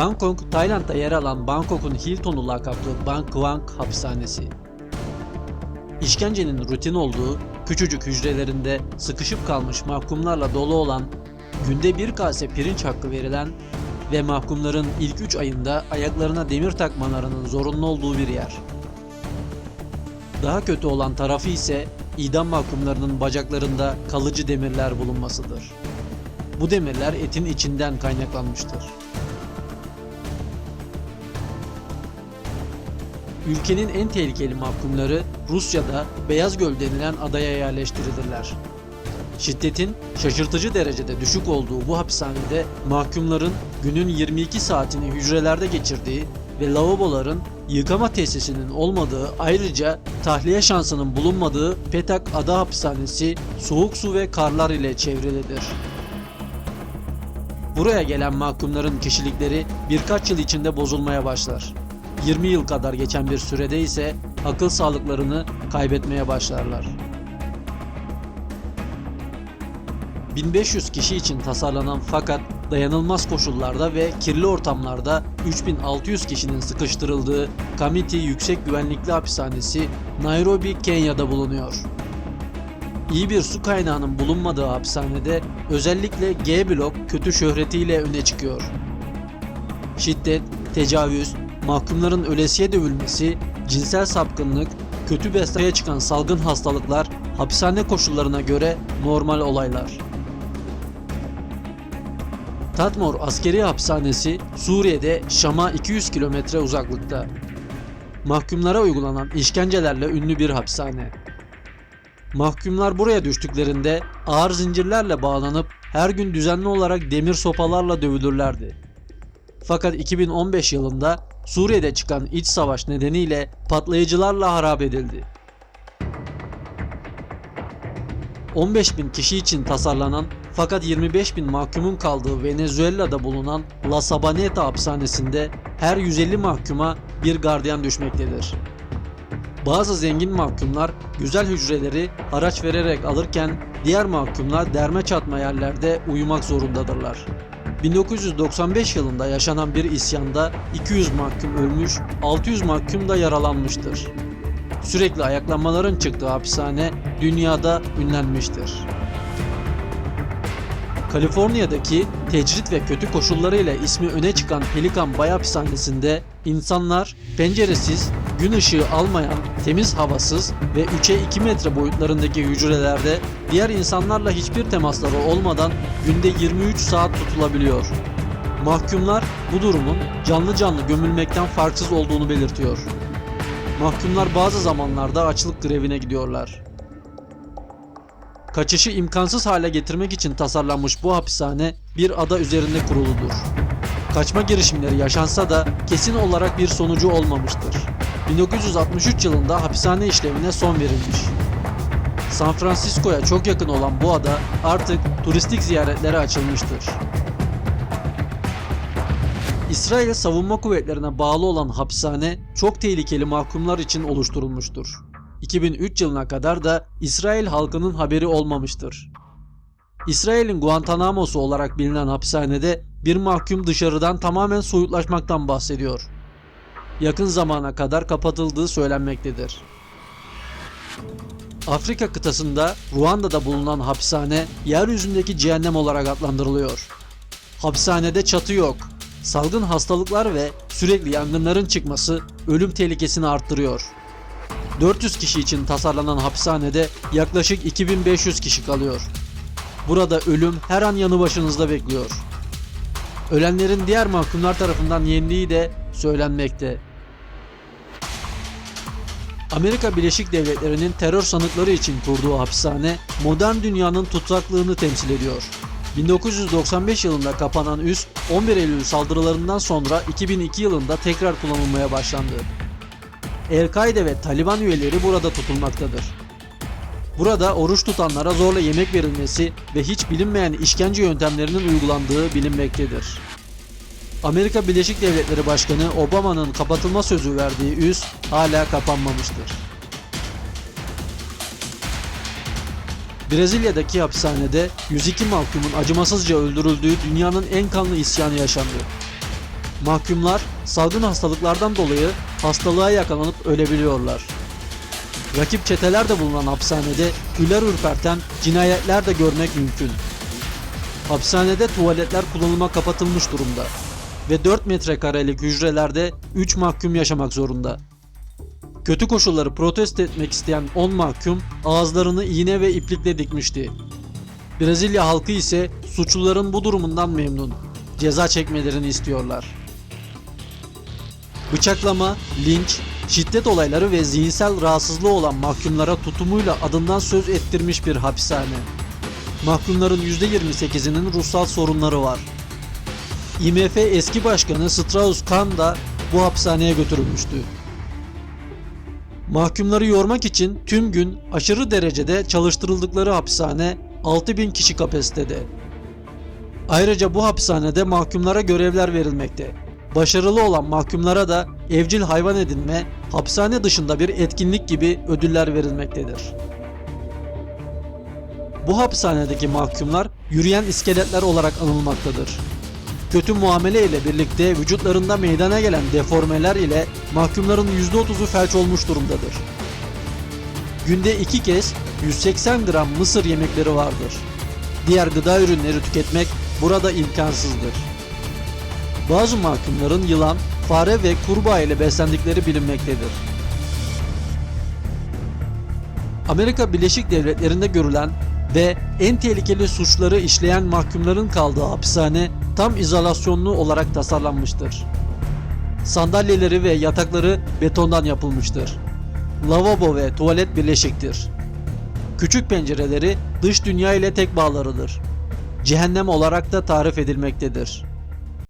Bangkok, Tayland'da yer alan Bangkok'un Hilton'u lakaplı Bang Kwang hapishanesi. İşkencenin rutin olduğu, küçücük hücrelerinde sıkışıp kalmış mahkumlarla dolu olan, günde bir kase pirinç hakkı verilen ve mahkumların ilk 3 ayında ayaklarına demir takmalarının zorunlu olduğu bir yer. Daha kötü olan tarafı ise idam mahkumlarının bacaklarında kalıcı demirler bulunmasıdır. Bu demirler etin içinden kaynaklanmıştır. Ülkenin en tehlikeli mahkumları Rusya'da Beyaz Göl denilen adaya yerleştirilirler. Şiddetin şaşırtıcı derecede düşük olduğu bu hapishanede mahkumların günün 22 saatini hücrelerde geçirdiği ve lavaboların yıkama tesisinin olmadığı ayrıca tahliye şansının bulunmadığı Petak Ada Hapishanesi soğuk su ve karlar ile çevrilidir. Buraya gelen mahkumların kişilikleri birkaç yıl içinde bozulmaya başlar. 20 yıl kadar geçen bir sürede ise akıl sağlıklarını kaybetmeye başlarlar. 1500 kişi için tasarlanan fakat dayanılmaz koşullarda ve kirli ortamlarda 3600 kişinin sıkıştırıldığı Kamiti Yüksek Güvenlikli Hapishanesi Nairobi, Kenya'da bulunuyor. İyi bir su kaynağının bulunmadığı hapishanede özellikle G blok kötü şöhretiyle öne çıkıyor. Şiddet, tecavüz, mahkumların ölesiye dövülmesi, cinsel sapkınlık, kötü beslenmeye çıkan salgın hastalıklar hapishane koşullarına göre normal olaylar. Tatmor Askeri Hapishanesi Suriye'de Şam'a 200 kilometre uzaklıkta. Mahkumlara uygulanan işkencelerle ünlü bir hapishane. Mahkumlar buraya düştüklerinde ağır zincirlerle bağlanıp her gün düzenli olarak demir sopalarla dövülürlerdi. Fakat 2015 yılında Suriye'de çıkan iç savaş nedeniyle patlayıcılarla harap edildi. 15 bin kişi için tasarlanan fakat 25 bin mahkumun kaldığı Venezuela'da bulunan La Sabaneta hapishanesinde her 150 mahkuma bir gardiyan düşmektedir. Bazı zengin mahkumlar güzel hücreleri haraç vererek alırken diğer mahkumlar derme çatma yerlerde uyumak zorundadırlar. 1995 yılında yaşanan bir isyanda 200 mahkum ölmüş, 600 mahkum da yaralanmıştır. Sürekli ayaklanmaların çıktığı hapishane dünyada ünlenmiştir. Kaliforniya'daki tecrit ve kötü koşullarıyla ismi öne çıkan Pelikan Bay Hapishanesi'nde insanlar penceresiz, gün ışığı almayan, temiz havasız ve 3'e 2 metre boyutlarındaki hücrelerde diğer insanlarla hiçbir temasları olmadan günde 23 saat tutulabiliyor. Mahkumlar bu durumun canlı canlı gömülmekten farksız olduğunu belirtiyor. Mahkumlar bazı zamanlarda açlık grevine gidiyorlar. Kaçışı imkansız hale getirmek için tasarlanmış bu hapishane bir ada üzerinde kuruludur. Kaçma girişimleri yaşansa da kesin olarak bir sonucu olmamıştır. 1963 yılında hapishane işlevine son verilmiş. San Francisco'ya çok yakın olan bu ada artık turistik ziyaretlere açılmıştır. İsrail Savunma Kuvvetlerine bağlı olan hapishane çok tehlikeli mahkumlar için oluşturulmuştur. 2003 yılına kadar da İsrail halkının haberi olmamıştır. İsrail'in Guantanamo'su olarak bilinen hapishanede bir mahkum dışarıdan tamamen soyutlaşmaktan bahsediyor. Yakın zamana kadar kapatıldığı söylenmektedir. Afrika kıtasında Ruanda'da bulunan hapishane yeryüzündeki cehennem olarak adlandırılıyor. Hapishanede çatı yok. Salgın hastalıklar ve sürekli yangınların çıkması ölüm tehlikesini arttırıyor. 400 kişi için tasarlanan hapishanede yaklaşık 2500 kişi kalıyor. Burada ölüm her an yanı başınızda bekliyor. Ölenlerin diğer mahkumlar tarafından yendiği de söylenmekte. Amerika Birleşik Devletleri'nin terör sanıkları için kurduğu hapishane modern dünyanın tutsaklığını temsil ediyor. 1995 yılında kapanan üs 11 Eylül saldırılarından sonra 2002 yılında tekrar kullanılmaya başlandı. El-Kaide ve Taliban üyeleri burada tutulmaktadır. Burada oruç tutanlara zorla yemek verilmesi ve hiç bilinmeyen işkence yöntemlerinin uygulandığı bilinmektedir. Amerika Birleşik Devletleri Başkanı Obama'nın kapatılma sözü verdiği üs hala kapanmamıştır. Brezilya'daki hapishanede 102 mahkumun acımasızca öldürüldüğü dünyanın en kanlı isyanı yaşandı. Mahkumlar salgın hastalıklardan dolayı hastalığa yakalanıp ölebiliyorlar. Rakip çeteler de bulunan hapishanede tüyler ürperten cinayetler de görmek mümkün. Hapishanede tuvaletler kullanıma kapatılmış durumda ve 4 metrekarelik hücrelerde 3 mahkum yaşamak zorunda. Kötü koşulları protesto etmek isteyen 10 mahkum ağızlarını iğne ve iplikle dikmişti. Brezilya halkı ise suçluların bu durumundan memnun. Ceza çekmelerini istiyorlar. Bıçaklama, linç, şiddet olayları ve zihinsel rahatsızlığı olan mahkumlara tutumuyla adından söz ettirmiş bir hapishane. Mahkumların %28'inin ruhsal sorunları var. IMF eski başkanı Strauss-Kahn da bu hapishaneye götürülmüştü. Mahkumları yormak için tüm gün aşırı derecede çalıştırıldıkları hapishane 6000 kişi kapasitede. Ayrıca bu hapishanede mahkumlara görevler verilmekte. Başarılı olan mahkumlara da evcil hayvan edinme, hapishane dışında bir etkinlik gibi ödüller verilmektedir. Bu hapishanedeki mahkumlar yürüyen iskeletler olarak anılmaktadır. Kötü muamele ile birlikte vücutlarında meydana gelen deformeler ile mahkumların %30'u felç olmuş durumdadır. Günde iki kez 180 gram mısır yemekleri vardır. Diğer gıda ürünleri tüketmek burada imkansızdır. Bazı mahkumların yılan, fare ve kurbağa ile beslendikleri bilinmektedir. Amerika Birleşik Devletleri'nde görülen ve en tehlikeli suçları işleyen mahkumların kaldığı hapishane tam izolasyonlu olarak tasarlanmıştır. Sandalyeleri ve yatakları betondan yapılmıştır. Lavabo ve tuvalet birleşiktir. Küçük pencereleri dış dünya ile tek bağlarıdır. Cehennem olarak da tarif edilmektedir.